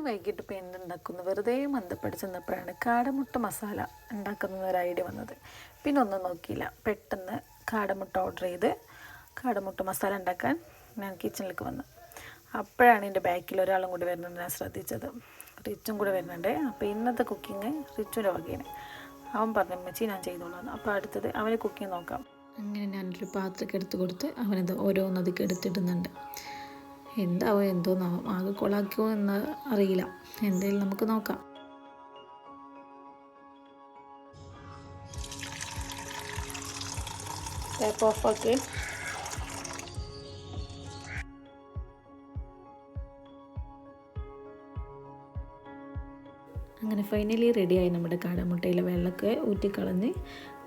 ഇന്ന് വൈകിട്ട് ഇപ്പോൾ എന്തുണ്ടാക്കുന്നു വെറുതെ മന്ദപ്പെട്ട് ചെന്നപ്പോഴാണ് കാടമുട്ട മസാല ഉണ്ടാക്കുന്ന ഒരു ഐഡിയ വന്നത്. പിന്നെ ഒന്നും നോക്കിയില്ല. പെട്ടെന്ന് കാടമുട്ട ഓർഡർ ചെയ്ത് കാടമുട്ട മസാല ഉണ്ടാക്കാൻ ഞാൻ കിച്ചണിലേക്ക് വന്നു. അപ്പോഴാണ് എന്റെ ബാക്കിൽ ഒരാളും കൂടി വരുന്നത് ഞാൻ ശ്രദ്ധിച്ചത്. റിച്ചും കൂടെ വരുന്നുണ്ട്. അപ്പോൾ ഇന്നത്തെ കുക്കിങ് റിച്ചുവിന്റെ വകയാണ്. അവൻ പറഞ്ഞു അമ്മച്ചി ഞാൻ ചെയ്തോളാം അപ്പോൾ അടുത്തത് അവനെ കുക്കിങ് നോക്കാം. അങ്ങനെ ഞാനൊരു പാത്രമൊക്കെ എടുത്ത് കൊടുത്ത് അവനത് ഓരോന്നതൊക്കെ എടുത്തിടുന്നുണ്ട്. എന്താവോ എന്തോന്നാവും ആകെ കൊളാക്കുമോ എന്ന് അറിയില്ല. എന്തായാലും നമുക്ക് നോക്കാം. ടാപ്പ് അങ്ങനെ ഫൈനലി റെഡിയായി നമ്മുടെ കാടമുട്ടയിലെ വെള്ളമൊക്കെ ഊറ്റിക്കളഞ്ഞ്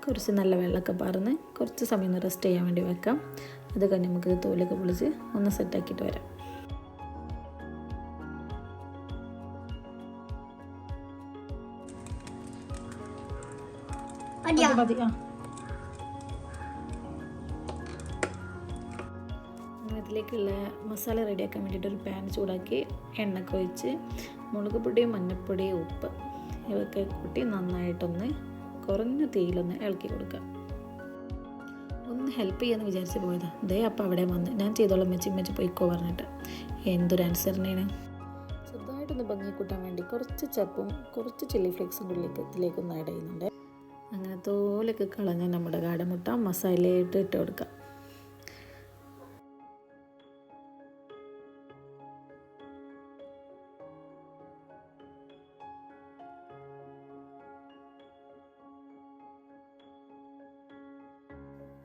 കുറച്ച് നല്ല വെള്ളമൊക്കെ പറഞ്ഞ് കുറച്ച് സമയം റെസ്റ്റ് ചെയ്യാൻ വേണ്ടി വെക്കാം. അത് കഴിഞ്ഞ് നമുക്ക് തോലൊക്കെ പൊളിച്ച് ഒന്ന് സെറ്റാക്കിയിട്ട് വരാം. മതിയോ മതി ആ. അങ്ങനെ ഇതിലേക്കുള്ള മസാല റെഡിയാക്കാൻ വേണ്ടിയിട്ട് ഒരു പാൻ ചൂടാക്കി എണ്ണ ഒഴിച്ച് മുളക് പൊടിയും മഞ്ഞൾപ്പൊടിയും ഉപ്പ് ഇവയൊക്കെ കൂട്ടി നന്നായിട്ടൊന്ന് കുറഞ്ഞ തീയിലൊന്ന് ഇളക്കി കൊടുക്കുക. ഒന്ന് ഹെൽപ്പ് ചെയ്യാന്ന് വിചാരിച്ച് പോയതാ. ദേ അപ്പം അവിടെ വന്ന്. ഞാൻ ചെയ്തോളാം മെച്ചി മെച്ചി പോയിക്കോ പറഞ്ഞിട്ട്. എന്തൊരു ആൻസറിനെയാണ് ചെറുതായിട്ടൊന്ന് ഭംഗി കൂട്ടാൻ വേണ്ടി കുറച്ച് ചപ്പും കുറച്ച് ചില്ലി ഫ്ലേക്സും ഉള്ളിലേക്ക് ഇതിലേക്കൊന്ന് ആഡ് ചെയ്യുന്നുണ്ട്. അങ്ങനെ തോലൊക്കെ കളഞ്ഞ് നമ്മുടെ കാടമുട്ട മസാലയായിട്ട് ഇട്ട് കൊടുക്കാം.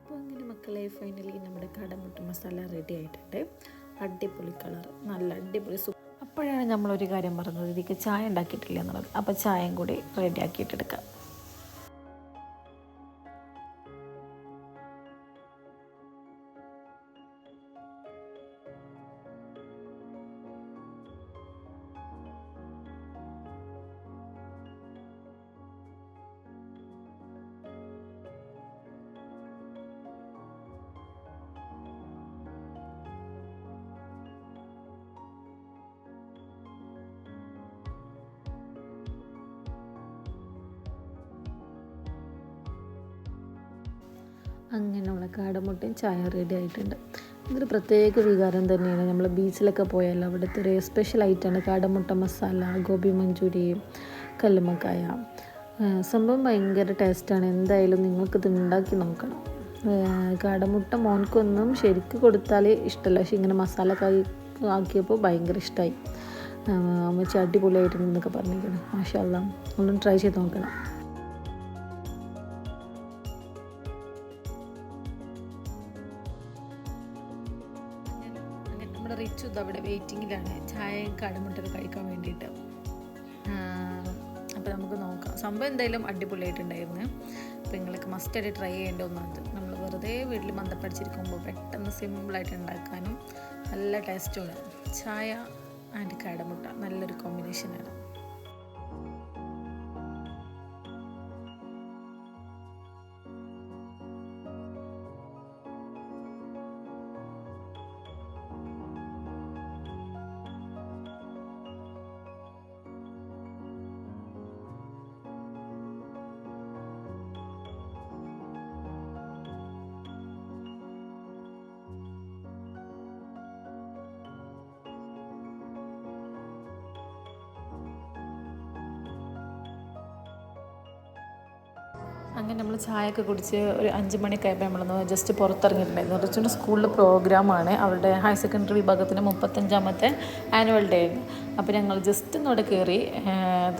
അപ്പോൾ അങ്ങനെ മക്കളെ ഫൈനലി നമ്മുടെ കടമുട്ട മസാല റെഡി ആയിട്ടുണ്ട്. അടിപൊളി കളർ നല്ല അടിപൊളി സൂപ്പ് അപ്പോഴാണ് നമ്മളൊരു കാര്യം പറഞ്ഞത് ഇതിലേക്ക് ചായ ഉണ്ടാക്കിയിട്ടില്ല എന്നുള്ളത്. അപ്പോൾ ചായയും കൂടി റെഡി ആക്കിയിട്ടെടുക്കാം അങ്ങനെയുള്ള കാടമുട്ടയും ചായ റെഡി ആയിട്ടുണ്ട്. ഇതൊരു പ്രത്യേക വികാരം തന്നെയാണ്. നമ്മൾ ബീച്ചിലൊക്കെ പോയാൽ അവിടുത്തെ ഒരു സ്പെഷ്യൽ ഐറ്റമാണ് കാടമുട്ട മസാല ഗോബി മഞ്ചൂരി കല്ലുമക്കായ സംഭവം ഭയങ്കര ടേസ്റ്റാണ് എന്തായാലും നിങ്ങൾക്കിത് ഉണ്ടാക്കി നോക്കണം. കാടമുട്ട മോൻക്കൊന്നും ശരിക്ക് കൊടുത്താൽ ഇഷ്ടമല്ല പക്ഷെ ഇങ്ങനെ മസാല കായി ആക്കിയപ്പോൾ ഭയങ്കര ഇഷ്ടമായി അമ്മച്ചി അടിപൊളിയായിട്ടുണ്ടെന്നൊക്കെ പറഞ്ഞിരിക്കണം മാഷാ അല്ലാ ഒന്നും ട്രൈ ചെയ്ത് നോക്കണം. നമ്മുടെ റിച്ചു അവിടെ വെയിറ്റിങ്ങിലാണ്. ചായയും കടുമുട്ടൊക്കെ കഴിക്കാൻ വേണ്ടിയിട്ട്. അപ്പോൾ നമുക്ക് നോക്കാം. സംഭവം എന്തായാലും അടിപൊളിയായിട്ടുണ്ടായിരുന്നു. അപ്പോൾ നിങ്ങൾക്ക് മസ്റ്റായിട്ട് ട്രൈ ചെയ്യേണ്ട ഒന്നാണ് നമ്മൾ വെറുതെ വീട്ടിൽ മന്ദപ്പടിച്ചിരിക്കുമ്പോൾ പെട്ടെന്ന് സിമ്പിളായിട്ട് ഉണ്ടാക്കാനും നല്ല ടേസ്റ്റുമാണ് ചായ ആൻഡ് കടമുട്ട നല്ലൊരു കോമ്പിനേഷനാണ് അങ്ങനെ നമ്മൾ ചായയൊക്കെ കുടിച്ച് ഒരു അഞ്ച് മണിയൊക്കെ നമ്മളൊന്ന് ജസ്റ്റ് പുറത്തിറങ്ങിയിട്ടുണ്ടായിരുന്നു. റിച്ചുന്റെ സ്കൂളിൽ പ്രോഗ്രാമാണ് അവരുടെ ഹയർ സെക്കൻഡറി വിഭാഗത്തിന്റെ മുപ്പത്തഞ്ചാമത്തെ ആനുവൽ ഡേ അപ്പോൾ ഞങ്ങൾ ജസ്റ്റ് ഒന്ന് അവിടെ കയറി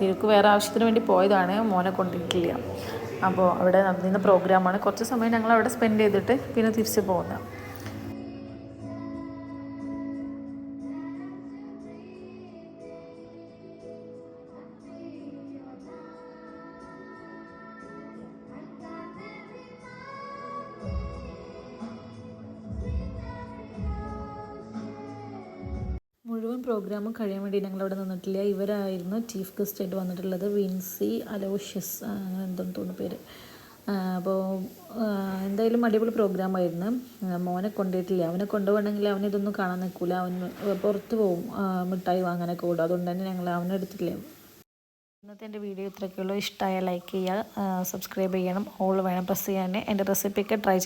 തിരുക്ക് വേറെ ആവശ്യത്തിന് വേണ്ടി പോയതാണ്. മോനെ കൊണ്ടിട്ടില്ല അപ്പോൾ അവിടെ നടന്നിരുന്ന പ്രോഗ്രാമാണ് കുറച്ച് സമയം ഞങ്ങൾ അവിടെ സ്പെൻഡ് ചെയ്തിട്ട് പിന്നെ തിരിച്ച് പോകുന്നത് മുഴുവൻ പ്രോഗ്രാമും കഴിയാൻ വേണ്ടി ഞങ്ങൾ അവിടെ നിന്നിട്ടില്ല. ഇവരായിരുന്നു ചീഫ് ഗസ്റ്റ് ആയിട്ട് വന്നിട്ടുള്ളത് വിൻസി അലോഷ്യസ് അങ്ങനെ എന്തോന്ന് തോന്നുന്നു പേര്. അപ്പോൾ എന്തായാലും അടിപൊളി പ്രോഗ്രാമായിരുന്നു മോനെ കൊണ്ടുപോയിട്ടില്ല. അവനെ കൊണ്ടുപോകണമെങ്കിൽ അവൻ ഇതൊന്നും കാണാൻ നിൽക്കില്ല അവൻ പുറത്ത് ആ, മിഠായി വാങ്ങാനൊക്കെ കൂടും അതുകൊണ്ട് തന്നെ ഞങ്ങൾ അവനെ എടുത്തില്ല ഇന്നത്തെ എന്റെ വീഡിയോ ഇത്രയൊക്കെയുള്ളൂ ഇഷ്ടമായ ലൈക്ക് ചെയ്യുക സബ്സ്ക്രൈബ് ചെയ്യണം. ഓൾ വേണം. പ്രസ് ചെയ്യാൻ. എന്റെ റെസിപ്പിയൊക്കെ ട്രൈ